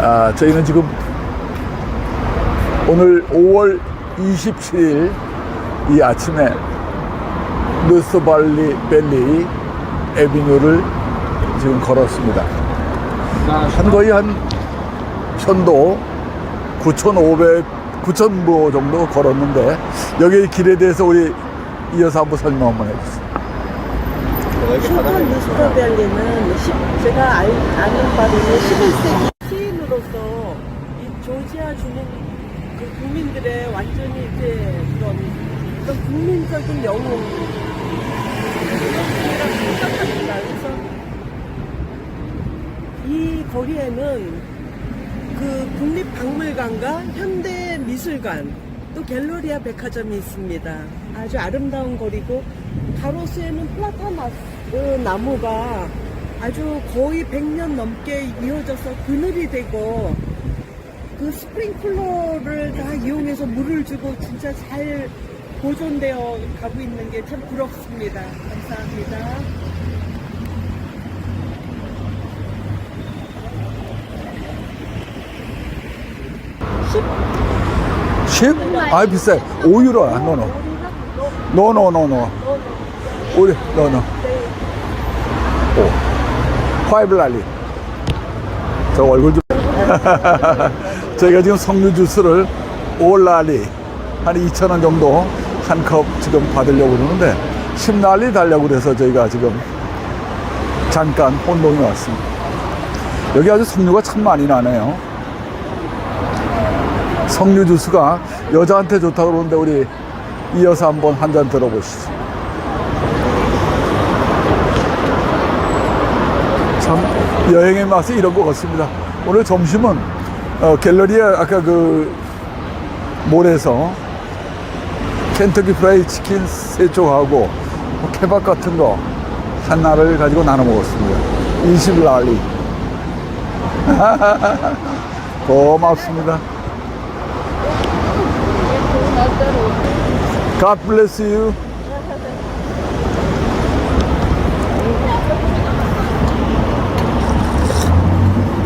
아, 저희는 지금 오늘 5월 27일 이 아침에 누스발리 밸리 에비뉴를 지금 걸었습니다. 한 거의 한 편도 9,500, 9,000보 정도 걸었는데 여기 길에 대해서 우리 이어서 한번 설명 한번 해주세요. 슈턴 뉴스터밸리는 제가 알, 아는 바로는 11세기 시인으로서 이 조지아 주민 그 국민들의 완전히 이제 그런 어떤 국민적인 영웅 이라고 생각합니다. 그래서 이 거리에는 그 국립박물관과 현대미술관 또 갤러리아 백화점이 있습니다. 아주 아름다운 거리고 가로수에는 플라타나스 나무가 아주 거의 100년 넘게 이어져서 그늘이 되고 그 스프링클러를 다 이용해서 물을 주고 진짜 잘 보존되어 가고 있는 게 참 부럽습니다. 감사합니다. 10? 아 비싸요. 5유로야. 노노. 노노노 노. 우리 노노. 오. 파이블랄리. 저 얼굴 좀. 저희가 지금 석류 주스를 올랄리 한 2,000원 정도 한 컵 지금 받으려고 그러는데 10날리 달려고 그래서 저희가 지금 잠깐 혼동이 왔습니다. 여기 아주 석류가 참 많이 나네요. 석류 주스가 여자한테 좋다고 그러는데 우리 이어서 한번 한 잔 들어보시죠. 참 여행의 맛이 이런 것 같습니다. 오늘 점심은 어, 갤러리아 아까 그 몰에서 켄터키 프라이 치킨 세 쪽하고 뭐 케밥 같은 거 하나를 가지고 나눠 먹었습니다. 20랄리. 고맙습니다. God bless you.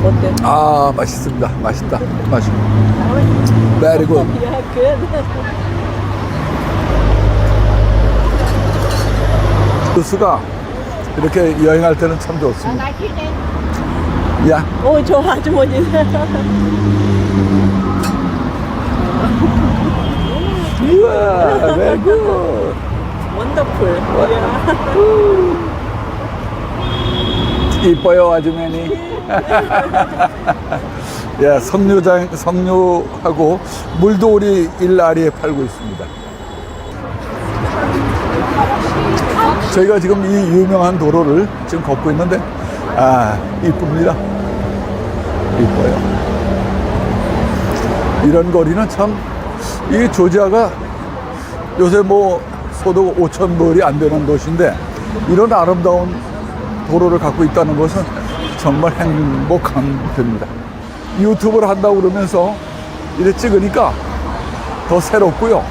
어때? 아, 맛있습니다. 맛있다. 맛있. Very good. 야, 그 주스가 이렇게 여행할 때는 참 좋습니다. 야, 어, 저 아주머니. 우와, very good. 원더풀. 이뻐요, 아주머니. 야, 석류장, 석류하고 물도 우리 일라리에 팔고 있습니다. 저희가 지금 이 유명한 도로를 지금 걷고 있는데, 아, 이쁩니다. 이뻐요. 이런 거리는 참, 이 조지아가 요새 뭐 소득 5천 불이 안 되는 도시인데, 이런 아름다운 도로를 갖고 있다는 것은 정말 행복한 겁니다. 유튜브를 한다고 그러면서 이래 찍으니까 더 새롭고요.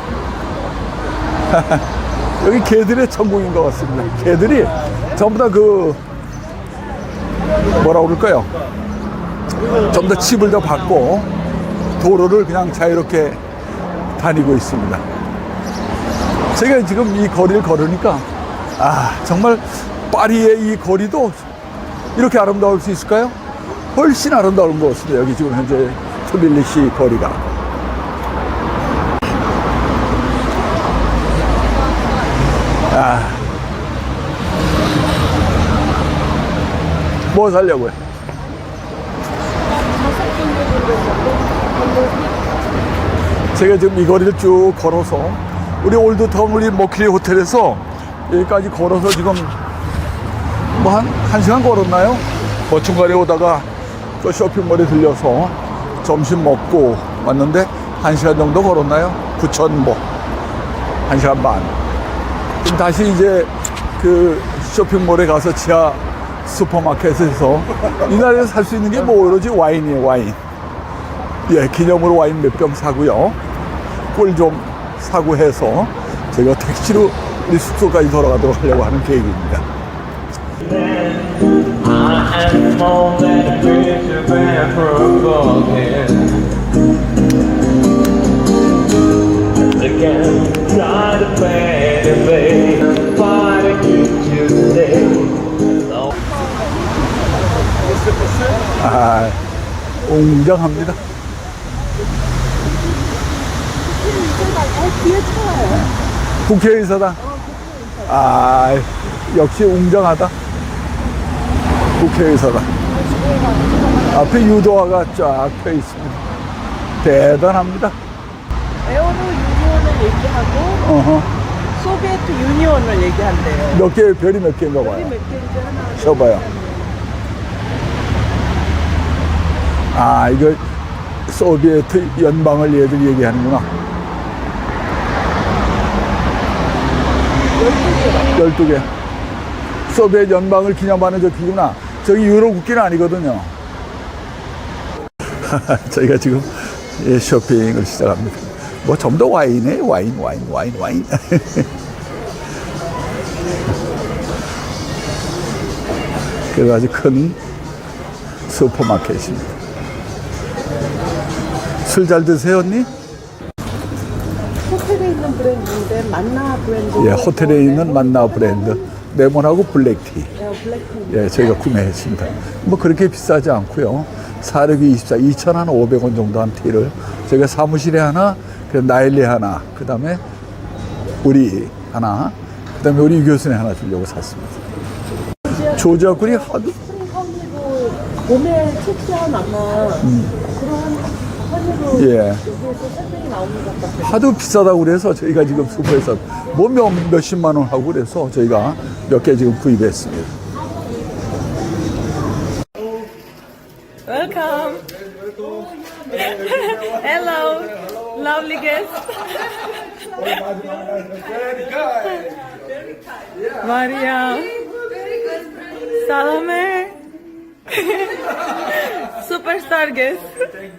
여기 개들의 천국인 것 같습니다. 개들이 전부 다 그 뭐라 그럴까요? 전부 다 칩을 더 받고 도로를 그냥 자유롭게 다니고 있습니다. 제가 지금 이 거리를 걸으니까 아 정말 파리의 이 거리도 이렇게 아름다울 수 있을까요? 훨씬 아름다운 것 같습니다. 여기 지금 현재 트빌리시 거리가. 아. 뭐 살려고요? 제가 지금 이 거리를 쭉 걸어서 우리 올드타운 우리 머클리 호텔에서 여기까지 걸어서 지금 뭐 한, 한 시간 걸었나요? 뭐 중간에 오다가 또 쇼핑몰에 들려서 점심 먹고 왔는데 한 시간 정도 걸었나요? 9,000보. 한 시간 반. 지금 다시 이제 그 쇼핑몰에 가서 지하 슈퍼마켓에서 이 나라에서 살 수 있는 게 뭐 오로지 와인이에요, 와인. 예, 기념으로 와인 몇 병 사고요. 꿀 좀 사고 해서 제가 택시로 우리 숙소까지 돌아가도록 하려고 하는 계획입니다. I am more than you ever forget. Again, try to fade away, but I get you today. No. 아, 웅장합니다. 국회의사다. 아, 역시 웅장하다. 국회의사당. 앞에 유도화가 쫙 펴 있습니다. 대단합니다. 에어로 유니온을 얘기하고 어허. 소비에트 유니온을 얘기한대요. 몇 개, 별이 몇 개인가 봐요. 몇 개인지 하나. 쳐봐요. 아, 이거 소비에트 연방을 얘들 얘기하는구나. 12개. 소비에트 연방을 기념하는 저 기구나. 저기 유로 국기는 아니거든요. 저희가 지금 예, 쇼핑을 시작합니다. 뭐 좀 더 와인에 와인, 와인, 와인, 와인. 그래서 아주 큰 슈퍼마켓입니다. 술 잘 드세요, 언니? 호텔에 있는 브랜드인데 만나 브랜드. 예, 호텔에 있는 만나 브랜드 레몬하고 블랙티. 네, 블랙티. 예, 저희가 구매했습니다. 뭐 그렇게 비싸지 않고요. 사력이 24, 2,500원 정도 한 티를 저희가 사무실에 하나, 그 나일리 하나, 그 다음에 우리 하나, 그 다음에 우리 교수님 하나 주려고 샀습니다. 조지아군이 하도 봄에 채취한 아마 예. 하도 비싸다고 그래서 저희가 지금 슈퍼에서 뭐 몇, 몇십만 원 하고 그래서 저희가 몇 개 지금 구입했습니다. Welcome. Hello, lovely guest. Maria. Salome. Superstar guest.